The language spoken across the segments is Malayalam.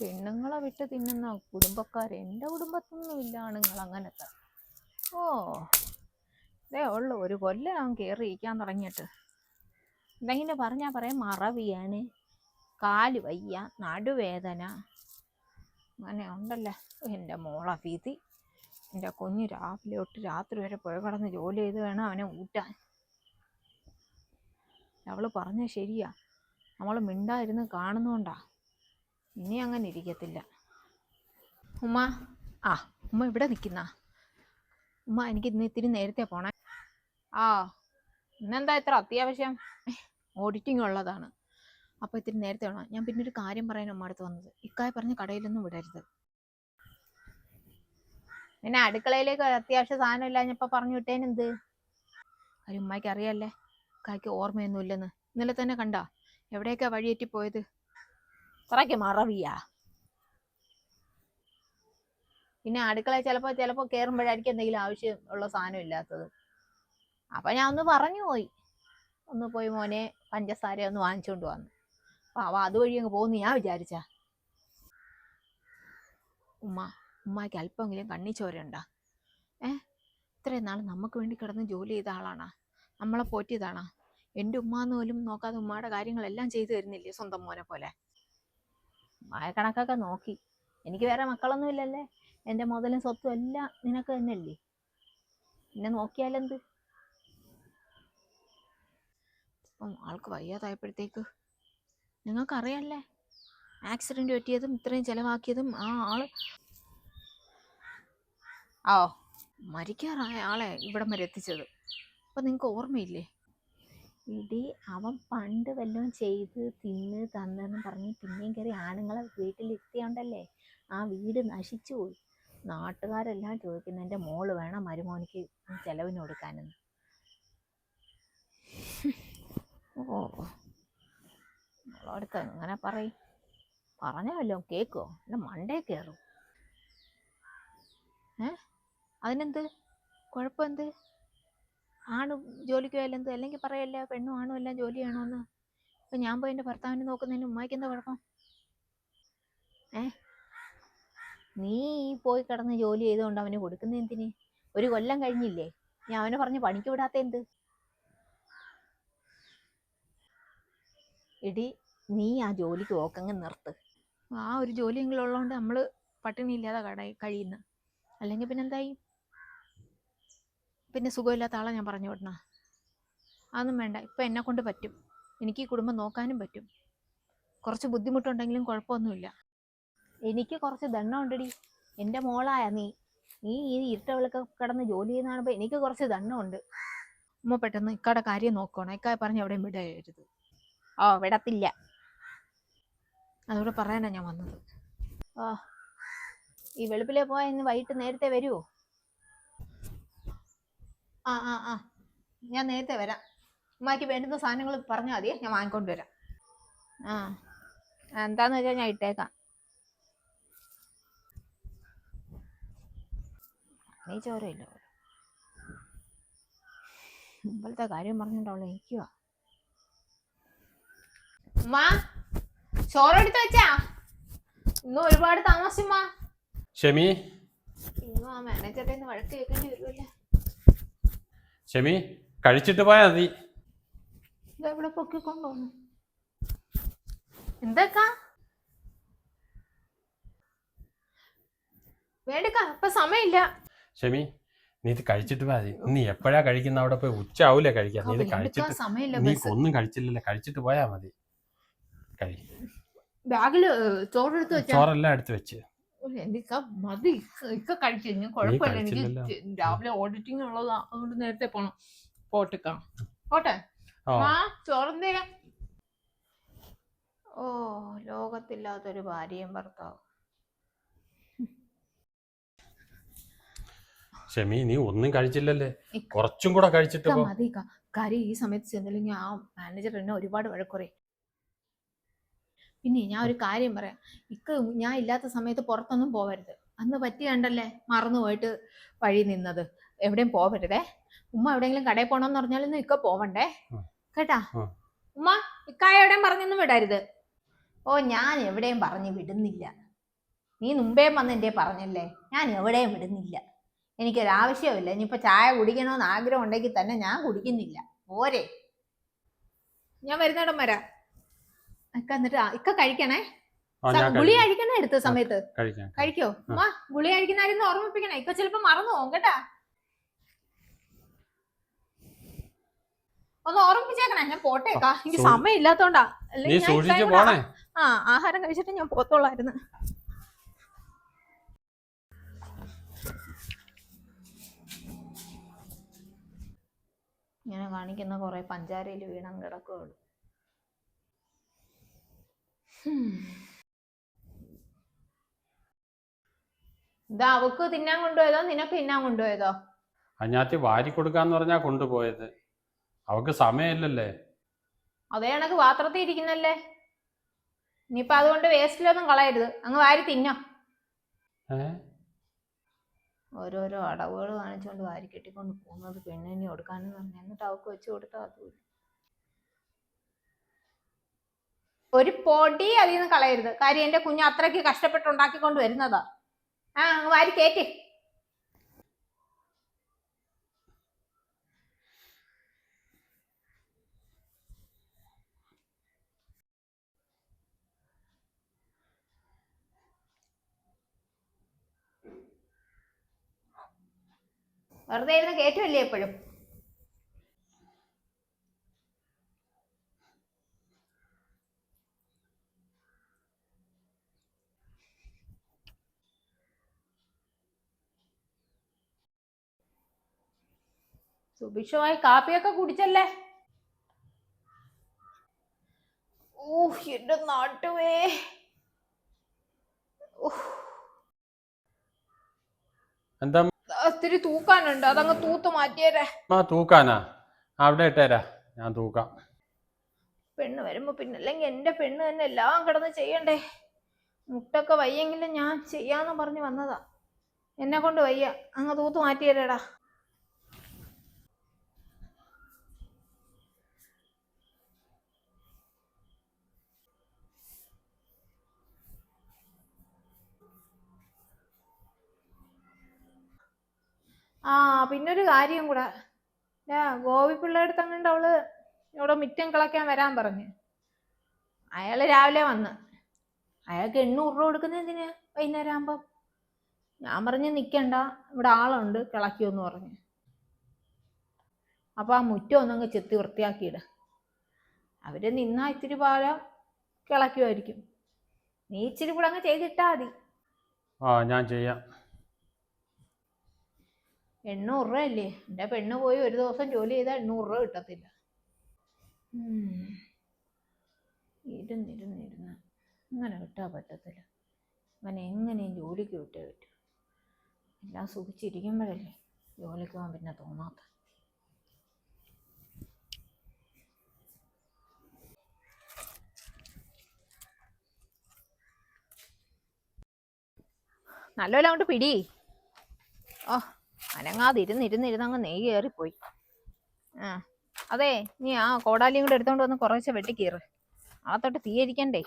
പെണ്ണുങ്ങളെ വിട്ട് തിന്നുന്ന കുടുംബക്കാർ എന്റെ കുടുംബത്തൊന്നും ഇല്ല ആണുങ്ങൾ അങ്ങനത്തെ. ഓ ഇതേ ഉള്ളു ഒരു കൊല്ലം അവൻ കയറി ഇരിക്കാൻ തുടങ്ങിയിട്ട്. എന്തെങ്കിലും പറഞ്ഞാൽ പറയാം മറവിയാണ് കാൽ വയ്യ നടുവേദന. അങ്ങനെ ഉണ്ടല്ലേ എന്റെ മോളെ വിധി. എന്റെ കുഞ്ഞ് രാവിലെ തൊട്ട് രാത്രി വരെ പുഴ കടന്ന് ജോലി ചെയ്ത് വേണം അവനെ ഊറ്റാൻ. അവൾ പറഞ്ഞ ശരിയാ. നമ്മൾ മിണ്ടായിരുന്ന് കാണുന്നോണ്ടാ. ഇനി അങ്ങനെ ഇരിക്കത്തില്ല. ഉമ്മ ആ ഉമ്മ ഇവിടെ നിൽക്കുന്ന. ഉമ്മ എനിക്ക് ഇന്ന് ഇത്തിരി നേരത്തെ പോണേ. ആ ഇന്നെന്താ ഇത്ര അത്യാവശ്യം? ഓഡിറ്റിംഗ് ഉള്ളതാണ്. അപ്പോൾ ഇത്തിരി നേരത്തെ വേണം ഞാൻ പിന്നെ ഒരു കാര്യം പറയാൻ ഉമ്മ അടുത്ത് വന്നത്. ഇക്കായ പറഞ്ഞ് കടയിലൊന്നും വിടരുത്. പിന്നെ അടുക്കളയിലേക്ക് അത്യാവശ്യ സാധനം ഇല്ലാഞ്ഞപ്പോൾ പറഞ്ഞു വിട്ടേനെന്ത്? കാര്യം ഉമ്മയ്ക്ക് അറിയാല്ലേ? കായ്ക്ക് ഓർമ്മയൊന്നും ഇല്ലെന്ന് ഇന്നലെ തന്നെ കണ്ടാ? എവിടെയൊക്കെയാ വഴിയേറ്റി പോയത് ഇത്രയ്ക്ക് മറവിയാ പിന്നെ അടുക്കളയിൽ ചിലപ്പോ ചിലപ്പോൾ കയറുമ്പോഴായിരിക്കും എന്തെങ്കിലും ആവശ്യം ഉള്ള സാധനം ഇല്ലാത്തത്. അപ്പം ഞാൻ ഒന്ന് പറഞ്ഞു പോയി. ഒന്ന് പോയി മോനെ പഞ്ചസാര ഒന്ന് വാങ്ങിച്ചുകൊണ്ട് വന്നു. അപ്പം അവ അതുവഴി അങ്ങ് പോകുന്നു ഞാൻ വിചാരിച്ച. ഉമ്മ ഉമ്മയ്ക്ക് അല്പമെങ്കിലും കണ്ണി ചോരണ്ട ഏ? ഇത്രയും നാൾ നമുക്ക് വേണ്ടി കിടന്ന് ജോലി ചെയ്ത ആളാണാ? നമ്മളെ പോറ്റിയതാണാ? എന്റെ ഉമ്മാന്ന് പോലും നോക്കാതെ ഉമ്മയുടെ കാര്യങ്ങളെല്ലാം ചെയ്തു തരുന്നില്ലേ സ്വന്തം മോനെ പോലെ? ഉമ്മായ നോക്കി. എനിക്ക് വേറെ മക്കളൊന്നും ഇല്ലല്ലേ? എന്റെ മുതലും സ്വത്തും എല്ലാം നിനക്ക് തന്നെയല്ലേ? പിന്നെ നോക്കിയാലെന്ത്? അപ്പം ആൾക്ക് വയ്യാതായപ്പോഴത്തേക്ക്. നിങ്ങൾക്കറിയാല്ലേ? ആക്സിഡന്റ് പറ്റിയതും ഇത്രയും ചിലവാക്കിയതും ആ ആൾ ആ മരിക്കാറായ ആളെ ഇവിടം വരെ എത്തിച്ചത്. അപ്പം നിങ്ങൾക്ക് ഓർമ്മയില്ലേ? ഇടി അവൻ പണ്ട് വല്ലതും ചെയ്ത് തിന്ന് തന്നെന്ന് പറഞ്ഞ് പിന്നെയും കയറി ആണുങ്ങളെ വീട്ടിലിരുത്തിയോണ്ടല്ലേ ആ വീട് നശിച്ചു പോയി. നാട്ടുകാരെല്ലാം ചോദിക്കുന്നു എന്റെ മോൾ വേണം മരുമോനിക്ക് ചെലവിന് കൊടുക്കാനെന്ന്? ഓ മോളടുത്ത് അങ്ങനെ പറയും? പറഞ്ഞല്ലോ കേക്കോ? എന്റെ മണ്ടേ കയറും ഏ? അതിനെന്ത്? കുഴപ്പമെന്ത്? ആണ് ജോലിക്ക് പോയാലും എന്ത് അല്ലെങ്കിൽ പറയല്ലേ പെണ്ണും ആണും എല്ലാം ജോലി ചെയ്യണമെന്ന് ഇപ്പം ഞാൻ പോയി എന്റെ ഭർത്താവിനെ നോക്കുന്നതിന് ഉമ്മായിക്ക് എന്താ കുഴപ്പം? ഏ? നീ പോയി കിടന്ന് ജോലി ചെയ്തുകൊണ്ട് അവന് കൊടുക്കുന്ന എന്തിന്? ഒരു കൊല്ലം കഴിഞ്ഞില്ലേ? ഞാൻ അവനെ പറഞ്ഞ് പണിക്ക് വിടാത്ത എന്ത്? എടി നീ ആ ജോലിക്ക് ഓക്കങ്ങ് നിർത്ത്. ആ ഒരു ജോലിയെങ്കിലും ഉള്ളതുകൊണ്ട് നമ്മൾ പട്ടിണി ഇല്ലാതെ കട കഴിയുന്ന. അല്ലെങ്കിൽ പിന്നെ എന്തായി പിന്നെ സുഖമില്ലാത്ത ആളെ ഞാൻ പറഞ്ഞു വിടണ അതൊന്നും വേണ്ട. ഇപ്പം എന്നെ കൊണ്ട് പറ്റും. എനിക്ക് ഈ കുടുംബം നോക്കാനും പറ്റും. കുറച്ച് ബുദ്ധിമുട്ടുണ്ടെങ്കിലും കുഴപ്പമൊന്നുമില്ല. എനിക്ക് കുറച്ച് ദണ്ണം ഉണ്ടടി എന്റെ മോളായ നീ. നീ ഈ ഇരുട്ടവിളൊക്കെ കിടന്ന് ജോലി ചെയ്യുന്ന കാണുമ്പോൾ എനിക്ക് കുറച്ച് ദണ്ണമുണ്ട്. ഉമ്മ പെട്ടെന്ന് ഇക്കാടെ കാര്യം നോക്കണം ഇക്കായ പറഞ്ഞ് എവിടെയും വിടരുത്. ഓ വിടത്തില്ല. അതോടെ പറയാനാണ് ഞാൻ വന്നത്. ഓ ഈ വെളുപ്പിലെ പോയാൽ ഇന്ന് വൈകിട്ട് നേരത്തെ വരുമോ ആ ആ ആ. ഞാൻ നേരത്തെ വരാം. ഉമ്മാക്ക് വേണ്ടുന്ന സാധനങ്ങൾ പറഞ്ഞാൽ മതിയെ ഞാൻ വാങ്ങിക്കൊണ്ട് വരാം. ആ. എന്താന്ന് വെച്ചാൽ ഞാൻ ഇട്ടേക്കാം. നീ ചോരയില്ല മുമ്പലത്തെ കാര്യം പറഞ്ഞിട്ടുള്ള എനിക്കുവാ ഉമ്മാ ചോറെടുത്ത് വെച്ചാ? ഇന്ന് ഒരുപാട് താമസിച്ചുമ്മാ. ഷെമി. ഇന്ന് ആ നിന്ന് വഴക്ക് കേൾക്കേണ്ടി വരുമല്ലേ ഷെമി കഴിച്ചിട്ട് പോയാൽ മതി. ഇതെവിടെ പൊക്കിക്കൊണ്ടുവന്നു. എന്തൊക്കാ? വേണ്ടക്ക ഇപ്പൊ സമയമില്ല. ഷെമി നീ ഇത് കഴിച്ചിട്ട് മതി. നീ എപ്പോഴാ കഴിക്കുന്ന? അവിടെ പോയി ഉച്ച ആവൂലേ കഴിക്കാൻ. നീ ഇത് കഴിച്ചിട്ട് നീ ഒന്നും കഴിച്ചില്ലല്ലോ. കഴിച്ചിട്ട് പോയാ മതി. കഴി. ബാഗിൽ ചോറെടുത്ത് ചോറെല്ലാം എടുത്ത് വെച്ച്. എനിക്ക് മതി. ഇക്ക- കഴിച്ചു ഞാൻ കുഴപ്പമില്ല. എനിക്ക്. രാവിലെ ഓഡിറ്റിംഗ് ഉള്ളത്. അതുകൊണ്ട് നേരത്തെ പോണം. പോട്ടേക്കാ. പോട്ടെ. ആ. ചോറെന്തേ ഓ ലോകത്തില്ലാത്തൊരു ഭാര്യയും ഭർത്താവും. ഷമി നീ ഒന്നും കഴിച്ചില്ലല്ലേ? കുറച്ചും കൂടെ കഴിച്ചിട്ട് മതി. കാര്യം ഈ സമയത്ത് ചെന്നില്ലെങ്കിൽ ആ മാനേജർ എന്നെ ഒരുപാട് വഴക്കുറയും പിന്നെ ഞാൻ ഒരു കാര്യം പറയാം. ഇക്ക ഞാൻ ഇല്ലാത്ത സമയത്ത് പുറത്തൊന്നും പോവരുത്. അന്ന് പറ്റി കണ്ടല്ലേ മറന്നു പോയിട്ട് വഴി നിന്നത്? എവിടെയും പോവരുതേ. ഉമ്മ എവിടെയെങ്കിലും കടയിൽ പോണോന്ന് പറഞ്ഞാലൊന്നും ഇക്ക പോവണ്ടേ. കേട്ടാ? ഉമ്മ ഇക്കായ എവിടെയും പറഞ്ഞൊന്നും വിടരുത്. ഓ ഞാൻ എവിടെയും പറഞ്ഞു വിടുന്നില്ല. നീ മുമ്പേ വന്ന് എന്റെ പറഞ്ഞല്ലേ? ഞാൻ എവിടെയും വിടുന്നില്ല. എനിക്കൊരാവശ്യമില്ല ഇനിയിപ്പോൾ ചായ കുടിക്കണമെന്ന് ആഗ്രഹം ഉണ്ടെങ്കിൽ തന്നെ ഞാൻ കുടിക്കുന്നില്ല. പോരെ. ഞാൻ വരുന്നിടം വരാം. ഇക്ക എന്നിട്ട് ഇക്ക കഴിക്കണേ? ഗുളി കഴിക്കണ എടുത്ത സമയത്ത്? കഴിക്കാം കഴിക്കോ. മാ ഗുളി കഴിക്കുന്ന ഓർമ്മിപ്പിക്കണേ. ഇക്ക ചിലപ്പോ മറന്നു പോകും കേട്ടാ. ഒന്ന് ഓർമ്മിപ്പിച്ചേക്കണേ ഞാൻ പോട്ടേക്കാ എനിക്ക് സമയം ഇല്ലാത്തോണ്ടാ അല്ലെങ്കിൽ ഞാൻ സൂക്ഷിച്ച് പോണേ. ആ ആഹാരം കഴിച്ചിട്ട് ഞാൻ പോത്തോളായിരുന്നു. ഇങ്ങനെ കാണിക്കുന്ന കുറെ പഞ്ചാരയിൽ വീണം കിടക്കുകയുള്ളു ഇതാ അവക്ക് തിന്നാൻ കൊണ്ടുപോയതോ? നിനക്ക് തിന്നാൻ കൊണ്ടുപോയതോ? അഞ്ഞാത്തി വാരി കൊടുക്കാന്ന് പറഞ്ഞാ കൊണ്ടുപോയത്. അവക്ക് സമയമില്ലല്ലേ. അതേ കണക്ക് പാത്രത്തിൽ ഇരിക്കുന്നല്ലേ. ഇനിയിപ്പൊ അതുകൊണ്ട് വേസ്റ്റിലൊന്നും കളയരുത്. അങ്ങ് വാരി തിന്നോ. ഏ? ഓരോരോ അടവുകൾ കാണിച്ചുകൊണ്ട് വാരി കെട്ടിക്കൊണ്ട് പോകുന്നത് പെണ്ണിന് കൊടുക്കാനെന്ന് പറഞ്ഞു. എന്നിട്ട് അവക്ക് വെച്ച് കൊടുത്താൽ അതുമില്ല. ഒരു പൊടി അതിൽ നിന്ന് കളയരുത്. കാര്യം എന്റെ കുഞ്ഞ് അത്രയ്ക്ക് കഷ്ടപ്പെട്ട് ഉണ്ടാക്കിക്കൊണ്ട് വരുന്നതാ. ആ വാരി കേറ്റി വെറുതെ ഇരുന്ന് കേറ്റുമല്ലേ എപ്പോഴും? സുഭിക്ഷമായി കാപ്പിയൊക്കെ കുടിച്ചല്ലേ? ഓഹ് എന്റെ നാട്ടുവേ എന്താ ഒത്തിരി തൂക്കാനുണ്ട്. അതങ്ങ് തൂത്ത് മാറ്റിയേരെ. തൂക്കാനാ. അവിടെ ഇട്ടേരാ. ഞാൻ തൂക്കാം. പെണ്ണ് വരുമ്പോ പിന്നെ അല്ലെങ്കിൽ എന്റെ പെണ്ണ് തന്നെ എല്ലാം കിടന്ന് ചെയ്യണ്ടേ? മുട്ടൊക്കെ വയ്യെങ്കിലും ഞാൻ ചെയ്യാന്ന് പറഞ്ഞു വന്നതാ. എന്നെ കൊണ്ട് വയ്യ. അങ്ങ് തൂത്ത് മാറ്റിയല്ലേടാ ആ പിന്നൊരു കാര്യം കൂടെ. ഗോപിപ്പിള്ളയുടെ അടുത്ത് അങ്ങണ്ട് അവൾ? ഇവിടെ മിറ്റം കിളക്കാൻ വരാൻ പറഞ്ഞു. അയാൾ രാവിലെ വന്ന്. അയാൾക്ക് എണ്ണൂറ് രൂപ കൊടുക്കുന്ന എന്തിനാ വൈകുന്നേരം ആകുമ്പം ഞാൻ പറഞ്ഞ് നിൽക്കണ്ട ഇവിടെ ആളുണ്ട് കിളക്കിയോന്ന് പറഞ്ഞു. അപ്പോൾ ആ മുറ്റം ഒന്നങ്ങ് ചെത്തി വൃത്തിയാക്കിയിട. അവർ നിന്നാ ഇത്തിരി പാലം കിളക്കുമായിരിക്കും നീ ഇച്ചിരി കൂടെ അങ്ങ് ചെയ്തിട്ടാ മതി. ആ ഞാൻ ചെയ്യാം. എണ്ണൂറ് രൂപ അല്ലേ എന്റെ പെണ്ണ് പോയി ഒരു ദിവസം ജോലി ചെയ്താൽ എണ്ണൂറ് രൂപ കിട്ടത്തില്ല. ഇരുന്നിരുന്നിരുന്ന് അങ്ങനെ കിട്ടാൻ പറ്റത്തില്ല. അവനെ എങ്ങനെയും ജോലിക്ക് വിട്ടേ പറ്റും. എല്ലാം സുഖിച്ചിരിക്കുമ്പോഴല്ലേ ജോലിക്ക് പോകാൻ പിന്നെ തോന്നാത്ത. നല്ലപോലെ അങ്ങോട്ട് പിടി. ഓ. അനങ്ങാതെ ഇരുന്നിരുന്നിരുന്ന് അങ്ങ് നെയ്യ് കയറിപ്പോയി. ആ അതെ നീ ആ കോടാലിയും കൂടെ എടുത്തോണ്ട് വന്ന് കുറേശ്ശെ വെട്ടിക്കീറ്. അകത്തോട്ട് തീയരിക്കണ്ടേ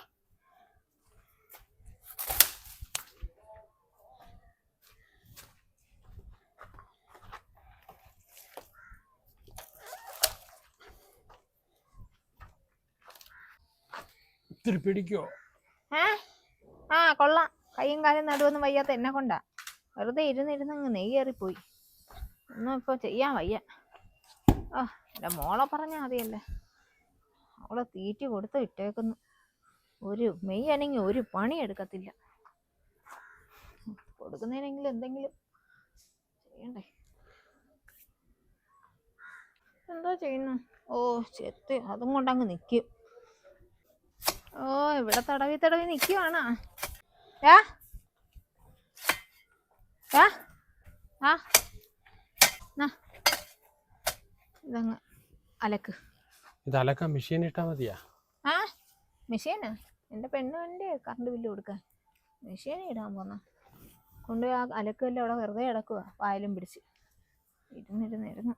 ഇത്തിരി പിടിക്കോ? ഏ? ആ കൊള്ളാം. കയ്യും കാലും നടുവൊന്നും വയ്യാത്ത എന്നെ കൊണ്ടാ. വെറുതെ ഇരുന്നിരുന്ന് അങ്ങ് നെയ്യ് കയറിപ്പോയി. ഒന്നും ഇപ്പോൾ ചെയ്യാൻ വയ്യ. ആ എന്റെ മോളെ പറഞ്ഞാൽ മതിയല്ലേ. അവളെ തീറ്റി കൊടുത്ത് ഇട്ടേക്കുന്നു ഒരു മെയ് ആണെങ്കിൽ ഒരു പണി എടുക്കത്തില്ല. കൊടുക്കുന്നതിനെങ്കിലും എന്തെങ്കിലും ചെയ്യണ്ടേ. എന്താ ചെയ്യുന്നു? ഓ ചെത്ത് അതും കൊണ്ടങ്ങ് നിൽക്കും ഓ ഇവിടെ തടവി തടവി നിൽക്കുവാണോ ഏ? ആ നാ. ഇതങ്ങ് അലക്ക്. ഇത് അലക്കാൻ മെഷീൻ ഇട്ടാ മതിയാ? ആ മെഷീനാ എന്റെ പെണ്ണ് വേണ്ടേ കറണ്ട് ബില്ല് കൊടുക്കാൻ. മെഷീൻ ഇടാൻ പോന്ന. കൊണ്ടുപോയി ആ അലക്കെല്ലാം അവിടെ വെറുതെ കിടക്കുക പായലും പിടിച്ച്. ഇരുന്നിരുന്നിരുന്നു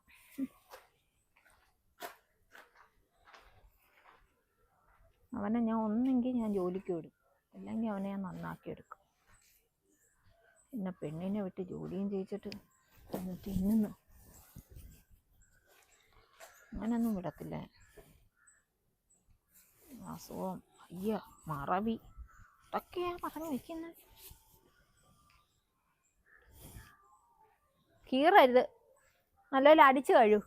അവനെ ഞാൻ ഒന്നെങ്കിൽ ഞാൻ ജോലിക്ക് വിടും. അല്ലെങ്കിൽ അവനെ ഞാൻ നന്നാക്കി എടുക്കും. പിന്നെ പെണ്ണിനെ വിട്ട് ജോലിയും ചെയ്യിച്ചിട്ട് എന്നിട്ട് തിന്നുന്നു അങ്ങനൊന്നും വിടത്തില്ല. അസുഖം അയ്യ മറവി. ഇതൊക്കെയാ പറഞ്ഞു വെക്കുന്നത് കീറരുത്. നല്ലപോലെ അടിച്ചു കഴിയൂ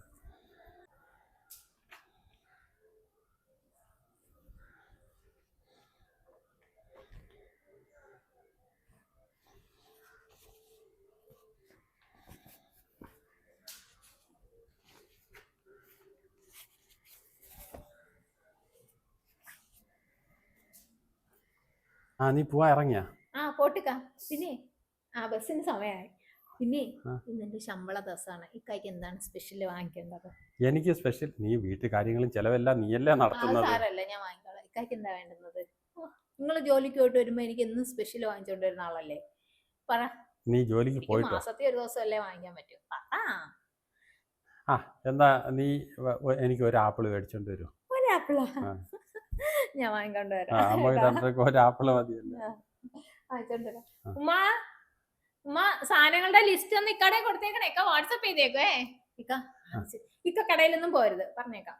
ആ നീ പോവാ ഇറങ്ങിയാ. ആ പോട്ടിക്ക. പിന്നെ ആ ബസ്സിന് സമയമായി പിന്നെ. ഇന്നെന്റെ ശമ്പള ദിവസമാണ് ഇക്കായ്ക്ക് എന്താണ് സ്പെഷ്യൽ വാങ്ങിക്കേണ്ടത്? എനിക്ക് സ്പെഷ്യൽ നീ വീട്ടു കാര്യങ്ങളും ചെലവെല്ലാം നീയല്ലേ നടത്തുന്നത്? സാരല്ല ഞാൻ വാങ്ങിക്കോളാം. ഇക്കായ്ക്ക് എന്താ വേണ്ടുന്നത്? നിങ്ങൾ ജോലിക്ക് പോയിട്ട് വരുമ്പോ എനിക്ക് എന്നും സ്പെഷ്യൽ വാങ്ങിച്ചോണ്ട് വരുന്ന ആളല്ലേ? പറ. നീ ജോലിക്ക് പോയിട്ട്? മാസത്തെ മാസത്തിൽ ഒരു ദിവസം അല്ലേ വാങ്ങിക്കാൻ പറ്റൂ. ആ എന്നാ നീ എനിക്ക് ഒരു ആപ്പിൾ മേടിച്ചോണ്ട് വരൂ. ഒരാപ്പിളാ? ആ. ഞാൻ വാങ്ങിക്കൊണ്ട് വരാം. ഒരു ആപ്പിൾ മതിയല്ലേ? വാങ്ങിച്ചോണ്ട് വരാം. ആ. ഉമ്മ ഉമ്മ സാധനങ്ങളുടെ ലിസ്റ്റ് ഒന്ന് ഇക്കടെ കൊടുത്തേക്കണേ. ഇക്ക വാട്സപ്പ് ചെയ്തേക്കേ ഇക്ക. ഇക്ക കടയിലൊന്നും പോരുത്. പറഞ്ഞേക്കാം.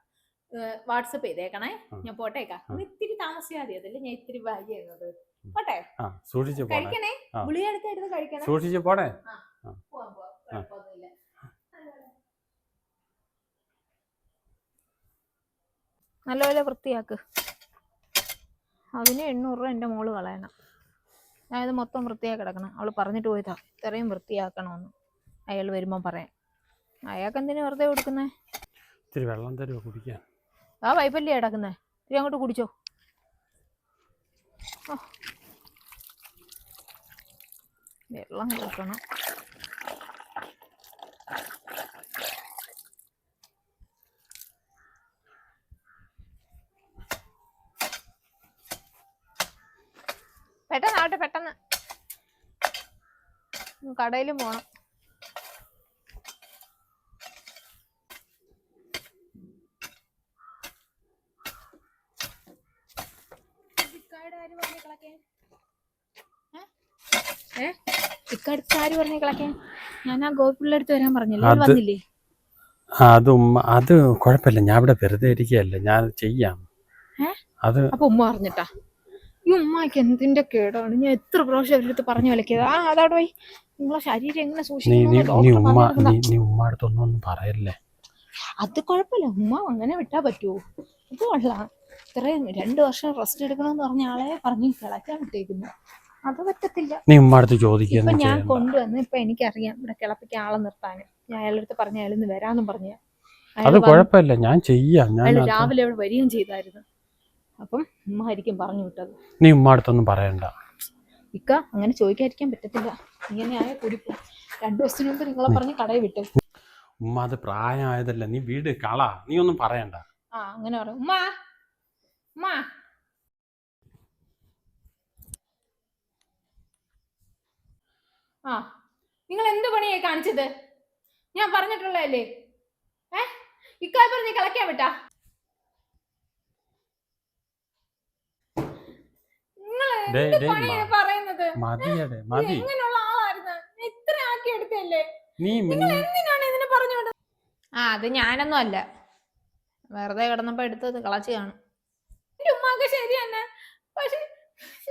വാട്സപ്പ് ചെയ്തേക്കണേ. ഞാൻ പോട്ടേക്കാം ഇത്തിരി താമസിയാതെ മതി. അതല്ലേ ഞാൻ ഇത്തിരി ഭാഗ്യ ചെയ്യുന്നത് പോട്ടെ? ആ സൂക്ഷിച്ച് പോണേ. കഴിക്കണേ? ആ. ഗുളിക എടുത്ത് എടുത്ത് കഴിക്കണേ? സൂക്ഷിച്ചു പോണേ? പോവാം പോവാം. കുഴപ്പമൊന്നുമില്ല. നല്ലപോലെ വൃത്തിയാക്ക്. അതിന് എണ്ണൂറ് രൂപ എന്റെ മോൾ കളയണം. ഞാൻ ഇത് മൊത്തം വൃത്തിയാക്കി കിടക്കണം. അവൾ പറഞ്ഞിട്ട് പോയതാ ഇത്രയും വൃത്തിയാക്കണമെന്ന്. അയാൾ വരുമ്പോൾ പറയാം അയാൾക്ക് എന്തിനു വെറുതെ കൊടുക്കുന്നേ? ഇത്തിരി വെള്ളം തരുമോ കുടിക്കാൻ? ആ പൈപ്പല്ലേ കിടക്കുന്നേ ഇത്തിരി അങ്ങോട്ട് കുടിച്ചോ. വെള്ളം കൊടുക്കണം പെട്ടെന്ന്. ആവട്ടെ പെട്ടെന്ന് കടയിലും പോണം. ഇക്കടുത്ത് ആര് ഞാൻ ആ ഗോപിള്ള അടുത്ത് വരാൻ പറഞ്ഞില്ലേ? അത് വന്നില്ലേ? അത് ഉമ്മ അത് കുഴപ്പമില്ല. ഞാൻ ഇവിടെ വെറുതെ ഇരിക്കുകയല്ല. ഞാൻ ചെയ്യാം? അത് അപ്പൊ ഉമ്മ പറഞ്ഞിട്ടാ. ഈ ഉമ്മക്ക് എന്തിന്റെ കേടാണ്? ഞാൻ എത്ര പ്രാവശ്യം അവരുടെ അടുത്ത് പറഞ്ഞു വിലക്കിയത്. ആ അതവിടെ പോയി നിങ്ങളെ ശരീരം എങ്ങനെ സൂക്ഷിക്കുന്നു നീ നീ ഉമ്മ നീ നീ ഉമ്മ അടുത്തൊന്നും ഒന്നും പറയല്ലേ? അത് കുഴപ്പമില്ല. ഉമ്മ അങ്ങനെ വിട്ടാ പറ്റുമോ അത് കൊള്ളാം. ഇത്രയും രണ്ടു വർഷം റെസ്റ്റ് എടുക്കണമെന്ന് പറഞ്ഞ ആളെ പറഞ്ഞു കിളക്കാൻ വിട്ടേക്കുന്നു. അത് പറ്റത്തില്ല. നീ ഉമ്മ അടുത്ത് ഇപ്പൊ ഞാൻ കൊണ്ടുവന്ന് ഇപ്പൊ എനിക്കറിയാം. ഇവിടെ കിളപ്പിക്കാൻ ആളെ നിർത്താനും ഞാൻ അയാളുടെ അടുത്ത് പറഞ്ഞ അയാളിന്ന് വരാന്നും പറഞ്ഞ. അത് കുഴപ്പമില്ല. ഞാൻ ചെയ്യാം. ഞാൻ രാവിലെ അവിടെ വരികയും ചെയ്തായിരുന്നു. അപ്പം ഉമ്മ ആയിരിക്കും പറഞ്ഞു വിട്ടത്. നീ ഉമ്മ അടുത്തൊന്നും പറയണ്ട. ഇക്ക അങ്ങനെ ചോദിക്കാതിരിക്കാൻ പറ്റത്തില്ല. ഇങ്ങനെ ആയ കുടിപ്പോ രണ്ടു ദിവസത്തിന് മുമ്പ് നിങ്ങളെ പറഞ്ഞ് കടയിൽ വിട്ടു. ഉമ്മ അത് പ്രായമായതല്ല. നീ വീട് കള. നീ ഒന്നും പറയണ്ട. ആ അങ്ങനെ പറയും ഉമ്മ ഉമ്മ. ആ നിങ്ങൾ എന്ത് പണിയായി കാണിച്ചത്? ഞാൻ പറഞ്ഞിട്ടുള്ളതല്ലേ? ഏ? ഇക്കാൽ പറഞ്ഞ് കളക്കാൻ വിട്ടാ നിങ്ങൾ ഡേ എന്ത് ഡേ പണിയാ പറയുന്നത്? മതിയടെ ഇത് മതി. എങ്ങനെയുള്ള ആളായിരുന്നു? ഞാൻ ഇത്ര ആക്കി എടുത്തല്ലേ നീ എന്തിനാണ് ഇതിനെ ആ അത് ഞാനൊന്നും അല്ല. വെറുതെ കിടന്നപ്പോ എടുത്തത് കളച്ച് കാണും. ഉമ്മാക്ക് ശരി തന്നെ. പക്ഷെ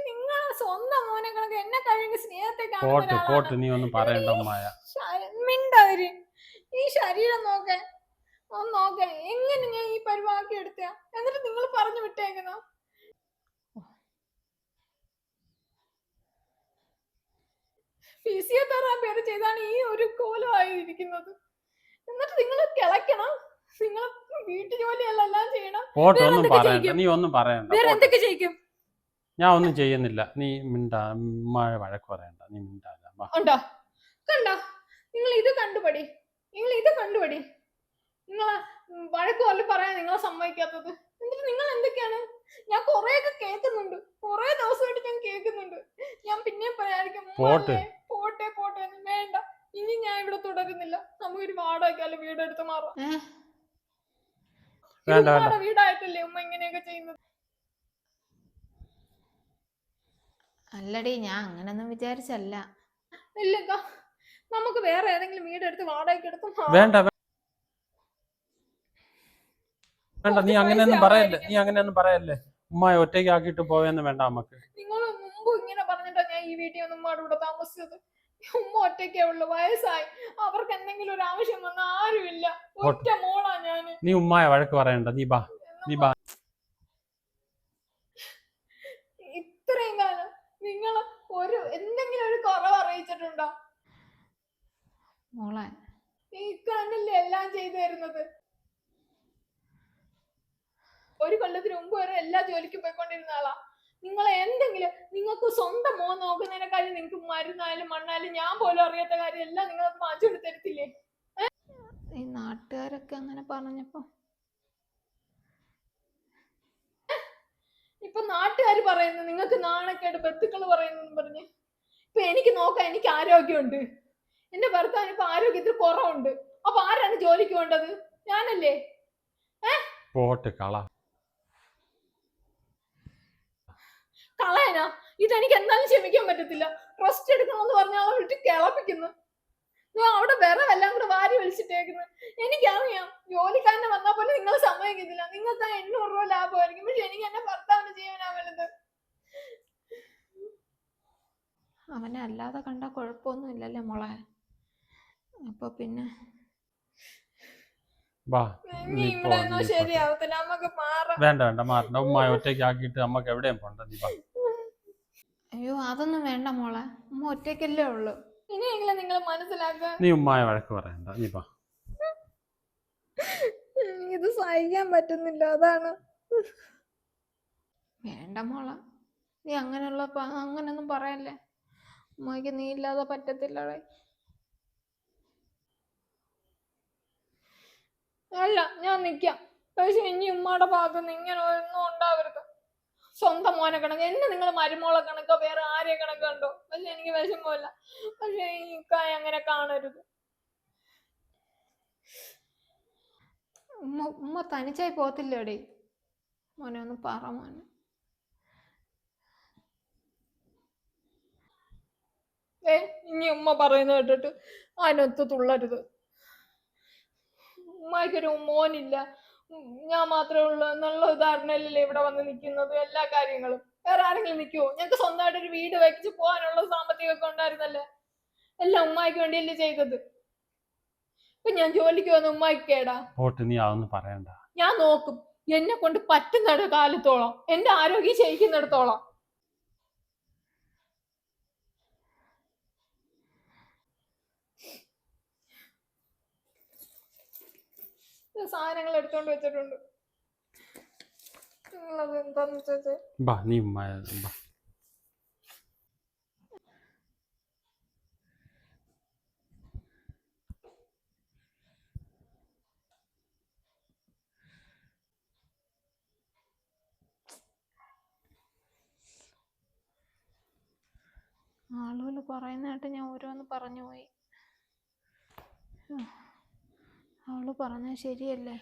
നിങ്ങൾ സ്വന്തം മോനെ കണക്ക് എന്നെ കഴിഞ്ഞ സ്നേഹത്തെ പോട്ട് പോട്ട് നീ ഒന്നും പറയണ്ട മായ മിണ്ടവര് ഈ ശരീരം നോക്കേ. ഒന്ന് നോക്കേ. എങ്ങനെ ഞാൻ ഈ പരിപാടി എടുത്ത എന്നിട്ട് നിങ്ങൾ പറഞ്ഞു വിട്ടേക്കുന്നു. ഫിസിയോതെറാപ്പി അത് ചെയ്താണ് ഈ ഒരു കോലമായിരിക്കുന്നത് എന്നിട്ട് നിങ്ങൾ കിളയ്ക്കണം. നിങ്ങൾ വീട്ടു ജോലിയല്ല എല്ലാം ചെയ്യണം. പോട്ട് ഒന്നും പറയണ്ട. നീ ഒന്നും പറയണ്ട. വേറെ എന്തൊക്കെ ചെയ്യിക്കും? ഞാൻ ഒന്നും ചെയ്യുന്നില്ല. നീ മിണ്ടാ മഴ വഴക്ക് പറയണ്ട. നീ മിണ്ടാ ഉണ്ടോ? കണ്ടോ? നിങ്ങൾ ഇത് കണ്ടുപടി. നിങ്ങൾ ഇത് കണ്ടുപടി. നിങ്ങളെ വഴക്ക് പറഞ്ഞു പറയാൻ നിങ്ങളെ സമ്മതിക്കാത്തത്. എന്നിട്ട് നിങ്ങൾ എന്തൊക്കെയാണ്? ഞാൻ കൊറേയൊക്കെ കേൾക്കുന്നുണ്ട്. കൊറേ ദിവസമായിട്ട് ഞാൻ കേൾക്കുന്നുണ്ട്. ഞാൻ പിന്നെയും പറയാതിരിക്കും പോട്ടെ. "ഉമ്മ, പോട്ടെ പോട്ടെ. വേണ്ട. ഇനി ഞാൻ ഇവിടെ തുടരുന്നില്ല. നമുക്കൊരു വാടകയ്ക്കാലും വീടെടുത്ത് മാറാം. വീടായിട്ടല്ലേ ഉമ്മ ഇങ്ങനെയൊക്കെ ചെയ്യുന്നത്? അല്ലടി ഞാൻ അങ്ങനൊന്നും വിചാരിച്ചല്ല. ഇല്ലക്ക നമുക്ക് വേറെ ഏതെങ്കിലും വീടെടുത്ത് വാടകയ്ക്ക് എടുത്ത് മാറാം. വേണ്ട വേണ്ട നീ അങ്ങനെ അങ്ങനെയൊന്നും പറയല്ലേ നീ നീ അങ്ങനെയൊന്നും പറയല്ലേ? ഉമ്മായ ഒറ്റയ്ക്ക് ആക്കിയിട്ട് പോയെന്ന് വേണ്ട നമുക്ക്. നിങ്ങൾ മുമ്പ് ഇങ്ങനെ പറഞ്ഞിട്ടാ ഞാൻ ഈ വീട്ടിൽ ഒന്നും ഉമ്മയുടെ കൂടെ താമസിച്ചത്. ഉമ്മ ഒറ്റയ്ക്കേ ഉള്ളു വയസ്സായി. അവർക്ക് എന്തെങ്കിലും ഒരു ആവശ്യം വന്നാൽ ആരുമില്ല ഒറ്റ മോളാ ഞാൻ. നീ ഉമ്മായ വഴക്ക് പറയണ്ട നീ ബാ നീ ബാ. ഇത്രയും കാലം നിങ്ങൾ ഒരു എന്തെങ്കിലും ഒരു കുറവ് അറിയിച്ചിട്ടുണ്ടോ? മോളെ. നീ കണ്ണല്ലേ എല്ലാം ചെയ്തു തരുന്നത് ഒരു കൊല്ലത്തിന് മുമ്പ് വരെ എല്ലാ ജോലിക്കും പോയിക്കൊണ്ടിരുന്ന ആളാ. നിങ്ങൾ എന്തെങ്കിലും നിങ്ങൾക്ക് സ്വന്തം മോൻ നോക്കുന്നതിനെക്കാളും നിങ്ങൾക്ക് മരുന്നായാലും മണ്ണായാലും ഞാൻ പോലും അറിയാത്ത കാര്യം എല്ലാം നിങ്ങൾ മാറ്റി തരത്തില്ലേ? ഈ നാട്ടുകാരൊക്കെ അങ്ങനെ പറഞ്ഞപ്പോ. ഇപ്പൊ നാട്ടുകാർ പറയുന്നു നിങ്ങൾക്ക് നാണക്കേട് ബന്ധുക്കൾ പറയുന്നു പറഞ്ഞ്. ഇപ്പൊ എനിക്ക് നോക്കാൻ എനിക്ക് ആരോഗ്യമുണ്ട്. എന്റെ ഭർത്താവിന് ഇപ്പൊ ആരോഗ്യത്തിൽ കുറവുണ്ട്. അപ്പൊ ആരാണ് ജോലിക്ക് വേണ്ടത് ഞാനല്ലേ? പോട്ട് കള. കളയനാ. ഇതെനിക്ക് എന്തായാലും ക്ഷമിക്കാൻ പറ്റത്തില്ല. റെസ്റ്റ് എടുക്കണമെന്ന് പറഞ്ഞ ആളെ വിട്ട് കിളപ്പിക്കുന്നു. അവിടെ വേറെ എല്ലാം കൂടെ വാരി വിളിച്ചിട്ടേക്കുന്നു എനിക്കറിയാം ജോലിക്കാരനെ വന്നാൽ പോലും നിങ്ങൾ സമ്മതിക്കുന്നില്ല നിങ്ങൾക്ക് ആ എണ്ണൂറ് രൂപ ലാഭമായിരിക്കും. പക്ഷെ എനിക്ക് എന്റെ ഭർത്താവിന്റെ ജീവനാ വലുത്. അവനെ അല്ലാതെ കണ്ട കുഴപ്പമൊന്നും ഇല്ലല്ലേ മോളെ? അപ്പൊ പിന്നെ വേണ്ട വേണ്ട മാറണ്ട. ഉമ്മ ഒറ്റയ്ക്ക് ആക്കിയിട്ട് നമുക്ക് എവിടെയും പോണ്ട. നീ അയ്യോ അതൊന്നും വേണ്ട മോളെ. അമ്മ ഒറ്റയ്ക്കല്ലേ ഉള്ളു. ഇനിയെങ്കിലും നിങ്ങൾ മനസ്സിലാക്കുക നീ ഉമ്മായ വഴക്ക് പറയണ്ട. നീ പാ ഇത് സഹിക്കാൻ പറ്റുന്നില്ല അതാണ്. വേണ്ട മോളെ. നീ അങ്ങനെയുള്ള പ- അങ്ങനെയൊന്നും പറയല്ലേ. അമ്മയ്ക്ക് നീ ഇല്ലാതെ പറ്റത്തില്ലടേ. അല്ല ഞാൻ നിക്കാം. പക്ഷെ ഇനി ഉമ്മയുടെ ഭാഗത്തുനിന്ന് ഇങ്ങനെ ഒന്നും ഉണ്ടാവരുത്. സ്വന്തം മോനെ കണക്ക് എന്നെ നിങ്ങൾ മരുമോളെ കണക്കോ വേറെ ആരെ കണക്ക് കണ്ടോ? പക്ഷെ എനിക്ക് വിഷമമില്ല. പക്ഷെ ഈ കായ അങ്ങനെ കാണരുത്. ഉമ്മ ഉമ്മ തനിച്ചായി പോത്തില്ലേടേ മോനെ ഒന്ന് പറ മോനെ. ഏ ഇനി ഉമ്മ പറയുന്നത് കേട്ടിട്ട് അതിനൊത്ത് തുള്ളരുത്. ഉമ്മയ്ക്കൊരു മോനില്ല. ഞാൻ മാത്രമേ ഉള്ളൂ എന്നുള്ള ഉദാഹരണമല്ലേ ഇവിടെ വന്ന് നിൽക്കുന്നത്? എല്ലാ കാര്യങ്ങളും. വേറെ ആരെങ്കിലും നിൽക്കുവോ? ഞങ്ങൾക്ക് സ്വന്തമായിട്ട് ഒരു വീട് വെച്ച് പോകാനുള്ള സാമ്പത്തികമൊക്കെ ഉണ്ടായിരുന്നല്ലേ? എല്ലാം ഉമ്മായിക്ക് വേണ്ടിയല്ലേ ചെയ്തത്. ഇപ്പൊ ഞാൻ ജോലിക്ക് വന്ന ഉമ്മായിക്ക് കേടാ പോട്ട് നീ അതൊന്നും പറയണ്ട. ഞാൻ നോക്കും. എന്നെ കൊണ്ട് പറ്റുന്നിട കാലത്തോളം എന്റെ ആരോഗ്യം ക്ഷയിക്കുന്നിടത്തോളം സാധനങ്ങൾ എടുത്തോണ്ട് വെച്ചിട്ടുണ്ട്. എന്താന്ന് ബാ നീ ബാ ആളുകൾ പറയുന്നതായിട്ട് ഞാൻ ഓരോന്ന് പറഞ്ഞു പോയി. അവൾ പറഞ്ഞത് ശരിയല്ലേ?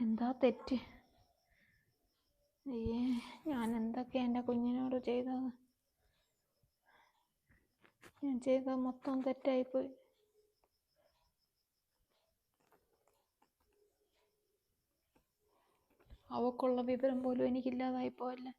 എന്താ തെറ്റ്? അയ്യേ ഞാൻ എന്തൊക്കെ എന്റെ കുഞ്ഞിനോട് ചെയ്തത്? ഞാൻ ചെയ്ത മൊത്തം തെറ്റായിപ്പോയി. അവക്കുള്ള വിവരം പോലും എനിക്കില്ലാതായിപ്പോയല്ലേ?